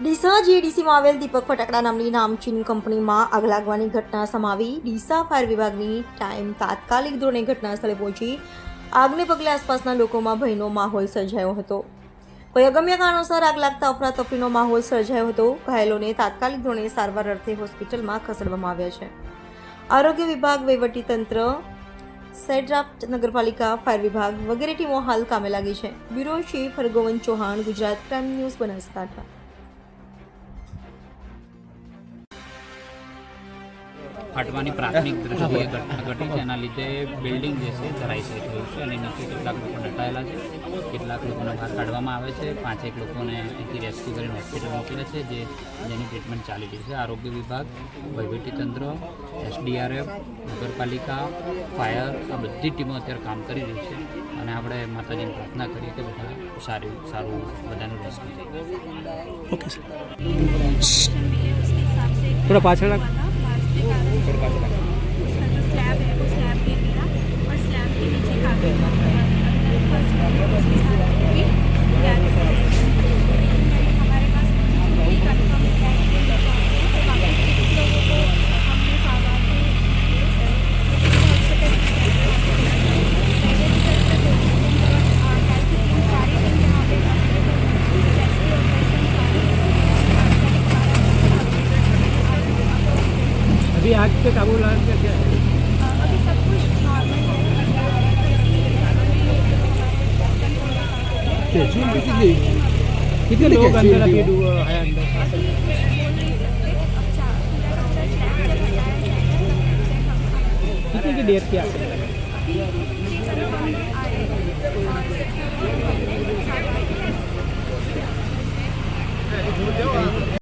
ડીસા જીએડીસીમાં આવેલ દીપક ફટાકડા નામની નામચીન કંપનીમાં આગ લાગવાની ઘટના સમાવી ડીસા ફાયર વિભાગની ટાઈમ તાત્કાલિક ધોરણે ઘટના સ્થળે પહોંચી આગને પગલે આસપાસના લોકોમાં ભયનો માહોલ સર્જાયો હતો. કોઈ અગમ્ય કારણોસર આગ લાગતા અફરાતફરીનો માહોલ સર્જાયો હતો. ઘાયલોને તાત્કાલિક ધોરણે સારવાર અર્થે હોસ્પિટલમાં ખસેડવામાં આવ્યા છે. આરોગ્ય વિભાગ વહીવટીતંત્ર સેડ્રાફ્ટ નગરપાલિકા, ફાયર વિભાગ વગેરે ટીમો હાલ કામે લાગી છે. Bureau chief Hargovan Chauhan, Gujarat crime news Banaskantha. ફાટવાની પ્રાથમિક દ્રષ્ટિએ ઘટી છે. એના લીધે બિલ્ડિંગ જે છે ધરાશયી થયું છે અને નીચે કેટલાક લોકો દટાયેલા છે. કેટલાક લોકોને બહાર કાઢવામાં આવે છે. પાંચેક લોકોને અહીંથી રેસ્ક્યુ કરીને હોસ્પિટલ મોકલે છે, જે જેની ટ્રીટમેન્ટ ચાલી રહી છે. આરોગ્ય વિભાગ, વહીવટીતંત્ર, એસડીઆરએફ, નગરપાલિકા, ફાયર, આ બધી ટીમો અત્યારે કામ કરી રહી છે અને આપણે માતાજીને પ્રાર્થના કરીએ કે બધા સારી, સારું બધાનું રેસ્ક્યુ થાય. ઓકે થોડા પાછળ por अभी आग पे काबू लाने का क्या है? अभी सब कुछ नॉर्मल है कितने लोग अंदर अभी है अंदर? कितने की डेट क्या है?